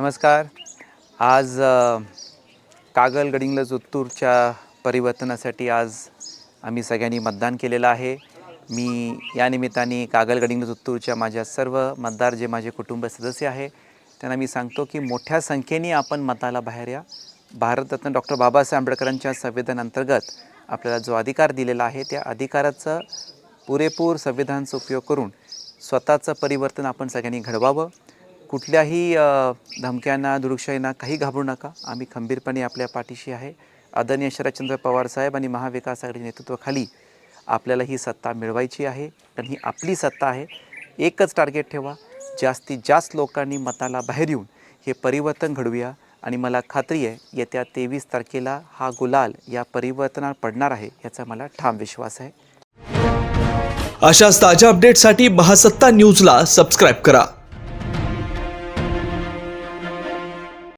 नमस्कार. आज कागल गडिंग्लज उत्तूरच्या परिवर्तनासाठी आज आम्ही सगळ्यांनी मतदान केलेलं आहे. मी या निमित्ताने कागल गडिंग्लज उत्तूरच्या माझ्या सर्व मतदार जे माझे कुटुंब सदस्य आहे त्यांना मी सांगतो की मोठ्या संख्येने आपण मताला बाहेर या. भारतरत्न डॉक्टर बाबासाहेब आंबेडकरांच्या संविधानांतर्गत आपल्याला जो अधिकार दिलेला आहे त्या अधिकाराचं पुरेपूर संविधानाचा उपयोग करून स्वतःचं परिवर्तन आपण सगळ्यांनी घडवावं. कुठल्याही धमक्यांना दुरुक्षाईंना काही घाबरू नका. आम्ही खंबीरपणे आपल्या पाठीशी आहे. आदरणीय शरदचंद्र पवार साहेब आणि महाविकास आघाडी नेतृत्वाखाली आपल्याला ही सत्ता मिळवायची आहे. कारण ही आपली सत्ता आहे. एकच टार्गेट ठेवा. जास्तीत जास्त लोकांनी मताला बाहेर येऊन हे परिवर्तन घडवूया. आणि मला खात्री आहे येत्या तेवीस तारखेला हा गुलाल या परिवर्तनात पडणार आहे याचा मला ठाम विश्वास आहे. अशाच ताज्या अपडेटसाठी महासत्ता न्यूजला सबस्क्राईब करा.